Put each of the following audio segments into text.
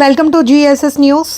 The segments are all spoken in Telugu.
Welcome to GSS news.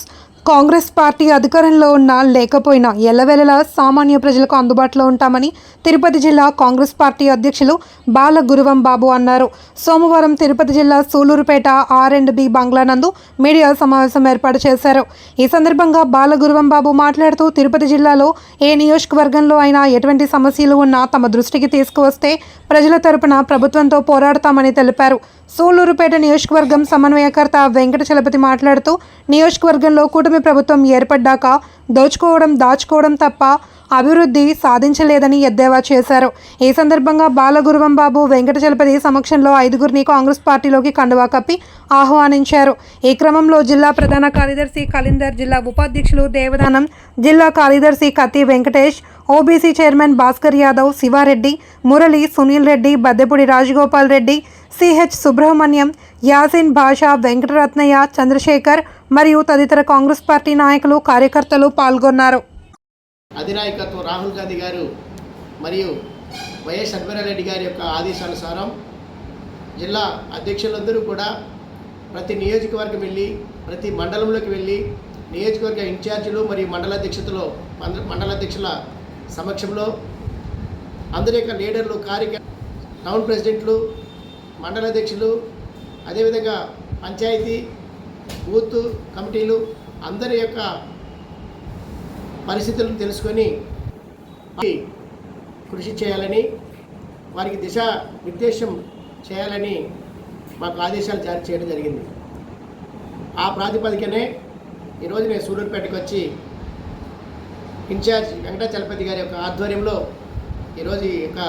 Congress party అధికారంలో ఉన్నా లేకపోయినా ఎల్లవేళలా సామాన్య ప్రజలకు అందుబాటులో ఉంటామని తిరుపతి జిల్లా కాంగ్రెస్ పార్టీ అధ్యక్షులు బాల గురువం బాబు అన్నారు. సోమవారం తిరుపతి జిల్లా సూలూరుపేట ఆర్ అండ్ బి బంగ్లా నందు మీడియా సమావేశం ఏర్పాటు చేశారు. ఈ సందర్భంగా బాల గురువం బాబు మాట్లాడుతూ తిరుపతి జిల్లాలో ఏ నియోజకవర్గంలో అయినా ఎటువంటి సమస్యలు ఉన్నా తమ దృష్టికి తీసుకువస్తే ప్రజల తరపున ప్రభుత్వంతో పోరాడతామని తెలిపారు. సూళ్ళూరుపేట నియోజకవర్గం సమన్వయకర్త వెంకట చలపతి మాట్లాడుతూ నియోజకవర్గంలో కూటమి ప్రభుత్వం ఏర్పడ్డాక దోచుకోవడం దాచుకోవడం తప్ప అభివృద్ధి సాధించలేదని ఎద్దేవా చేశారు. ఈ సందర్భంగా బాలగురువం బాబు వెంకటచలపతి సమక్షంలో ఐదుగురిని కాంగ్రెస్ పార్టీలోకి కండువా కప్పి ఆహ్వానించారు. ఈ క్రమంలో జిల్లా ప్రధాన కార్యదర్శి కలిందర్ జిల్లా ఉపాధ్యక్షులు దేవదానం జిల్లా కార్యదర్శి Katti Venkatesh OBC chairman Bhaskar Yadav Sivareddy Murali Sunil Reddy Baddepudi Rajagopal Reddy C H Subrahmanyam Yasin Basha Venkataratnaiah Chandrasekhar మరియు తదితర కాంగ్రెస్ పార్టీ నాయకులు కార్యకర్తలు పాల్గొన్నారు. అధినాయకత్వం రాహుల్ గాంధీ గారు మరియు వైఎస్ రెడ్డి గారి యొక్క ఆదేశానుసారం జిల్లా అధ్యక్షులందరూ కూడా ప్రతి నియోజకవర్గం వెళ్ళి ప్రతి మండలంలోకి వెళ్ళి నియోజకవర్గ ఇన్ఛార్జీలు మరియు మండల అధ్యక్షతలో మండ- మండల అధ్యక్షుల సమక్షంలో అందరి యొక్క లీడర్లు కార్యక టౌన్ ప్రెసిడెంట్లు మండల అధ్యక్షులు అదేవిధంగా పంచాయతీ బూత్ కమిటీలు అందరి యొక్క పరిస్థితులను తెలుసుకొని కృషి చేయాలని వారికి దిశ నిర్దేశం చేయాలని మాకు ఆదేశాలు జారీ చేయడం జరిగింది. ఆ ప్రాతిపదికనే ఈరోజు నేను సూలూరుపేటకు వచ్చి ఇన్ఛార్జ్ వెంకటాచలపతి గారి యొక్క ఆధ్వర్యంలో ఈరోజు ఈ యొక్క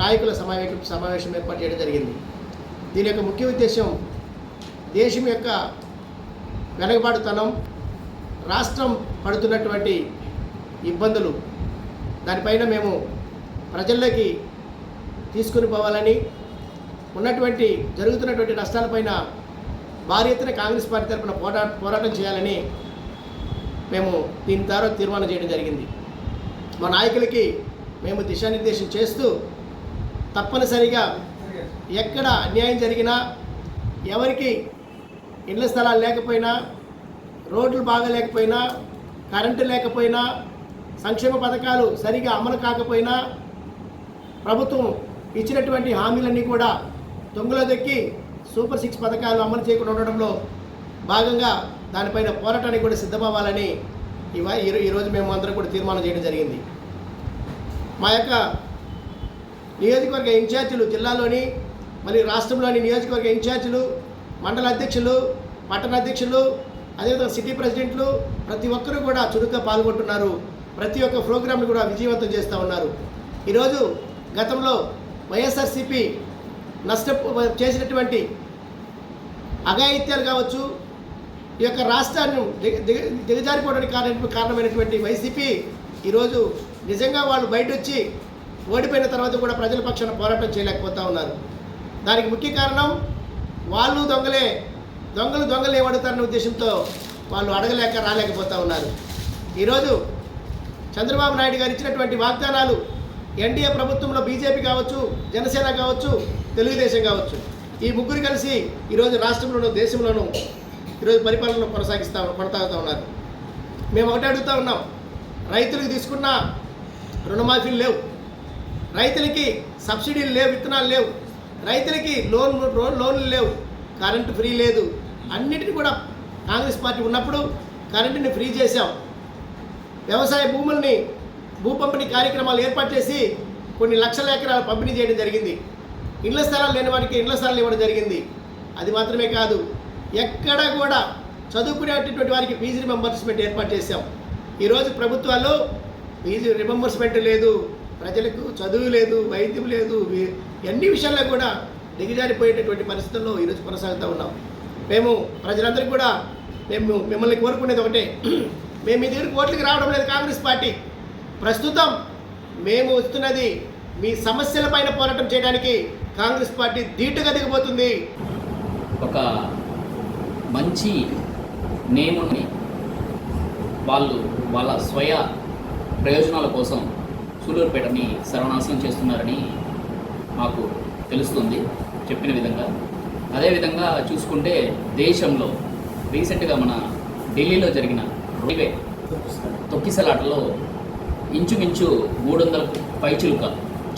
నాయకుల సమావేశం సమావేశం ఏర్పాటు చేయడం జరిగింది. దీని యొక్క ముఖ్య ఉద్దేశం దేశం యొక్క వెనకబాటుతనం రాష్ట్రం పడుతున్నటువంటి ఇబ్బందులు దానిపైన మేము ప్రజల్లోకి తీసుకుని పోవాలని ఉన్నటువంటి జరుగుతున్నటువంటి నష్టాలపైన భారీ ఎత్తున కాంగ్రెస్ పార్టీ తరఫున పోరా పోరాటం చేయాలని మేము దీని ద్వారా తీర్మానం చేయడం జరిగింది. మా నాయకులకి మేము దిశానిర్దేశం చేస్తూ తప్పనిసరిగా ఎక్కడ అన్యాయం జరిగినా ఎవరికి ఇళ్ళ స్థలాలు లేకపోయినా రోడ్లు బాగలేకపోయినా కరెంటు లేకపోయినా సంక్షేమ పథకాలు సరిగా అమలు కాకపోయినా ప్రభుత్వం ఇచ్చినటువంటి హామీలన్నీ కూడా దొంగలో దక్కి సూపర్ సిక్స్ పథకాలు అమలు చేయకుండా ఉండడంలో భాగంగా దానిపైన పోరాటానికి కూడా సిద్ధమవ్వాలని ఇవ ఈరోజు మేము అందరం కూడా తీర్మానం చేయడం జరిగింది. మా యొక్క నియోజకవర్గ ఇన్ఛార్జీలు జిల్లాలోని మళ్ళీ రాష్ట్రంలోని నియోజకవర్గ ఇన్ఛార్జీలు మండల అధ్యక్షులు పట్టణ అధ్యక్షులు అదేవిధంగా సిటీ ప్రెసిడెంట్లు ప్రతి ఒక్కరూ కూడా చురుగ్గా పాల్గొంటున్నారు. ప్రతి ఒక్క ప్రోగ్రాంను కూడా విజయవంతం చేస్తూ ఉన్నారు. ఈరోజు గతంలో వైఎస్ఆర్సీపీ నష్ట చేసినటువంటి అఘాయిత్యాలు కావచ్చు ఈ యొక్క రాష్ట్రాన్ని దిగ దిగజారిపోవడానికి కారణ కారణమైనటువంటి వైసీపీ ఈరోజు నిజంగా వాళ్ళు బయట వచ్చి ఓడిపోయిన తర్వాత కూడా ప్రజల పక్షాన పోరాటం చేయలేకపోతా ఉన్నారు. దానికి ముఖ్య కారణం వాళ్ళు దొంగలే. దొంగలు దొంగలు ఏమడుగుతారనే ఉద్దేశంతో వాళ్ళు అడగలేక రాలేకపోతా ఉన్నారు. ఈరోజు చంద్రబాబు నాయుడు గారు ఇచ్చినటువంటి వాగ్దానాలు ఎన్డీఏ ప్రభుత్వంలో బీజేపీ కావచ్చు జనసేన కావచ్చు తెలుగుదేశం కావచ్చు. ఈ ముగ్గురు కలిసి ఈరోజు రాష్ట్రంలోనూ దేశంలోనూ ఈరోజు పరిపాలన కొనసాగిస్తా కొనసాగుతూ ఉన్నారు. మేము ఒకటి అడుగుతూ ఉన్నాం. రైతులకు తీసుకున్న రుణమాఫీలు లేవు. రైతులకి సబ్సిడీలు లేవు విత్తనాలు లేవు. రైతులకి లోన్ లోన్- లోన్లు లేవు. కరెంటు ఫ్రీ లేదు. అన్నిటిని కూడా కాంగ్రెస్ పార్టీ ఉన్నప్పుడు కరెంటుని ఫ్రీ చేశాం. వ్యవసాయ భూముల్ని భూ పంపిణీ కార్యక్రమాలు ఏర్పాటు చేసి కొన్ని లక్షల ఎకరాలు పంపిణీ చేయడం జరిగింది. ఇళ్ళ స్థలాలు లేని వారికి ఇళ్ళ స్థలాలు ఇవ్వడం జరిగింది. అది మాత్రమే కాదు ఎక్కడ కూడా చదువుకునేటటువంటి వారికి ఫీజు రిమెంబర్స్మెంట్ ఏర్పాటు చేశాం. ఈరోజు ప్రభుత్వాలు ఫీజు రిమెంబర్స్మెంట్ లేదు. ప్రజలకు చదువు లేదు వైద్యం లేదు అన్ని విషయాల్లో కూడా దిగజారిపోయేటటువంటి పరిస్థితుల్లో ఈరోజు కొనసాగుతూ ఉన్నాం. మేము ప్రజలందరికీ కూడా మేము మిమ్మల్ని కోరుకునేది ఒకటే. మేము మీ దగ్గరికి ఓట్లకి రావడం లేదు కాంగ్రెస్ పార్టీ. ప్రస్తుతం మేము వస్తున్నది మీ సమస్యల పైన పోరాటం చేయడానికి కాంగ్రెస్ పార్టీ ధీటుగా దిగిపోతుంది. ఒక మంచి నేముని వాళ్ళు వాళ్ళ స్వయ ప్రయోజనాల కోసం సూళ్ళూరుపేటని సర్వనాశనం చేస్తున్నారని మాకు తెలుస్తుంది. చెప్పిన విధంగా. అదేవిధంగా చూసుకుంటే దేశంలో రీసెంట్గా మన ఢిల్లీలో జరిగిన రైల్వే తొక్కిసలాటలో ఇంచుమించు మూడు వందల పైచులుక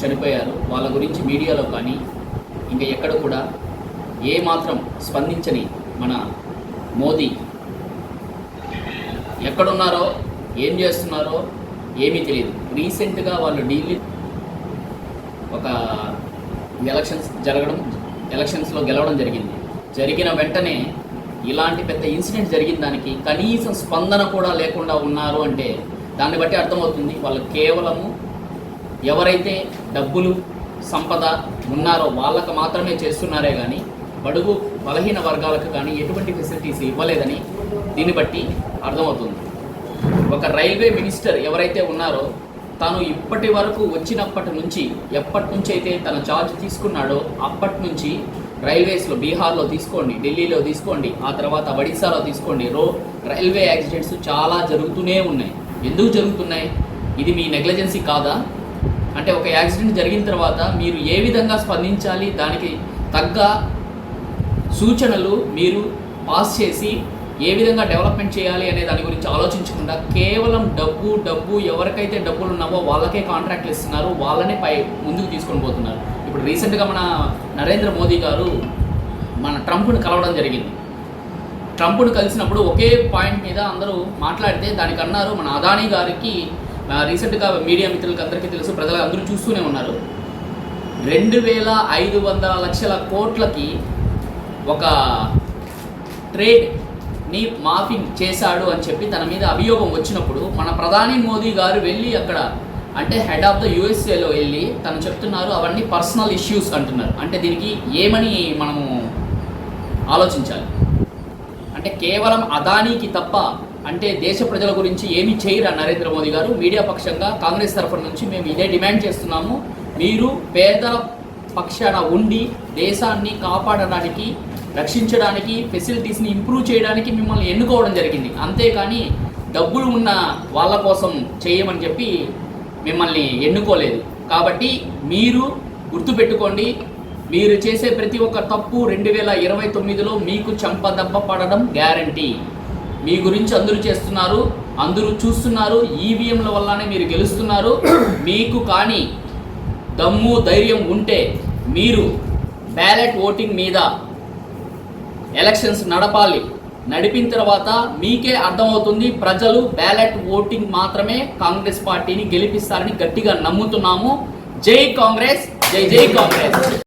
చనిపోయారు. వాళ్ళ గురించి మీడియాలో కానీ ఇంకా ఎక్కడ కూడా ఏ మాత్రం స్పందించని మన మోదీ. ఎక్కడున్నారో ఏం చేస్తున్నారో ఏమీ తెలియదు. రీసెంట్గా వాళ్ళు ఢిల్లీ ఒక ఎలక్షన్స్ జరగడం ఎలక్షన్స్లో గెలవడం జరిగింది. జరిగిన వెంటనే ఇలాంటి పెద్ద ఇన్సిడెంట్ జరిగిన దానికి కనీసం స్పందన కూడా లేకుండా ఉన్నారు అంటే దాన్ని బట్టి అర్థమవుతుంది వాళ్ళు కేవలము ఎవరైతే డబ్బులు సంపద ఉన్నారో వాళ్ళకు మాత్రమే చేస్తున్నారే కానీ బడుగు బలహీన వర్గాలకు కానీ ఎటువంటి ఫెసిలిటీస్ ఇవ్వలేదని దీన్ని బట్టి అర్థమవుతుంది. ఒక రైల్వే మినిస్టర్ ఎవరైతే ఉన్నారో తాను ఇప్పటి వరకు వచ్చినప్పటి నుంచి ఎప్పటి నుంచి అయితే తన చార్జ్ తీసుకున్నాడో అప్పటి నుంచి రైల్వేస్లో బీహార్లో తీసుకోండి ఢిల్లీలో తీసుకోండి ఆ తర్వాత ఒడిశాలో తీసుకోండి రో రైల్వే యాక్సిడెంట్స్ చాలా జరుగుతూనే ఉన్నాయి. ఎందుకు జరుగుతున్నాయి? ఇది మీ నెగ్లిజెన్సీ కాదా? అంటే ఒక యాక్సిడెంట్ జరిగిన తర్వాత మీరు ఏ విధంగా స్పందించాలి? దానికి తగ్గ సూచనలు మీరు పాస్ చేసి ఏ విధంగా డెవలప్మెంట్ చేయాలి అనే దాని గురించి ఆలోచించకుండా కేవలం డబ్బు డబ్బు ఎవరికైతే డబ్బులు ఉన్నావో వాళ్ళకే కాంట్రాక్ట్లు ఇస్తున్నారు వాళ్ళనే పై ముందుకు తీసుకొని పోతున్నారు. ఇప్పుడు రీసెంట్గా మన నరేంద్ర మోదీ గారు మన ట్రంప్ను కలవడం జరిగింది. ట్రంప్ను కలిసినప్పుడు ఒకే పాయింట్ మీద అందరూ మాట్లాడితే దానికి అన్నారు మన అదానీ గారికి రీసెంట్గా మీడియా మిత్రులకు అందరికీ తెలుసు ప్రజలు అందరూ చూస్తూనే ఉన్నారు. రెండు వేల ఐదు వందల లక్షల కోట్లకి ఒక ని మాఫింగ్ చేశాడు అని చెప్పి తన మీద అభియోగం వచ్చినప్పుడు మన ప్రధాని మోదీ గారు వెళ్ళి అక్కడ అంటే హెడ్ ఆఫ్ ద యుఎస్ఏలో వెళ్ళి తను చెప్తున్నారు అవన్నీ పర్సనల్ ఇష్యూస్ అంటున్నారు. అంటే దీనికి ఏమని మనము ఆలోచించాలి? అంటే కేవలం అదానీకి తప్ప అంటే దేశ ప్రజల గురించి ఏమి చేయరా నరేంద్ర మోదీ గారు? మీడియా పక్షంగా కాంగ్రెస్ తరఫున నుంచి మేము ఇదే డిమాండ్ చేస్తున్నాము. మీరు పేదల పక్షాన ఉండి దేశాన్ని కాపాడడానికి రక్షించడానికి ఫెసిలిటీస్ని ఇంప్రూవ్ చేయడానికి మిమ్మల్ని ఎన్నుకోవడం జరిగింది. అంతేకాని డబ్బులు ఉన్న వాళ్ళ కోసం చేయమని చెప్పి మిమ్మల్ని ఎన్నుకోలేదు. కాబట్టి మీరు గుర్తుపెట్టుకోండి మీరు చేసే ప్రతి ఒక్క తప్పు రెండు వేల ఇరవై తొమ్మిదిలో మీకు చెంపదెబ్బ పడడం గ్యారంటీ మీ గురించి అందరూ చేస్తున్నారు అందరూ చూస్తున్నారు ఈవీఎంల వల్లనే మీరు గెలుస్తున్నారు. మీకు కానీ దమ్ము ధైర్యం ఉంటే మీరు బ్యాలెట్ ఓటింగ్ మీద ఎలక్షన్స్ నడపాలి. నడిపిన తర్వాత మీకే అర్థమవుతుంది ప్రజలు బ్యాలెట్ ఓటింగ్ మాత్రమే కాంగ్రెస్ పార్టీని గెలిపిస్తారని గట్టిగా నమ్ముతున్నాము. జై కాంగ్రెస్ జై జై కాంగ్రెస్.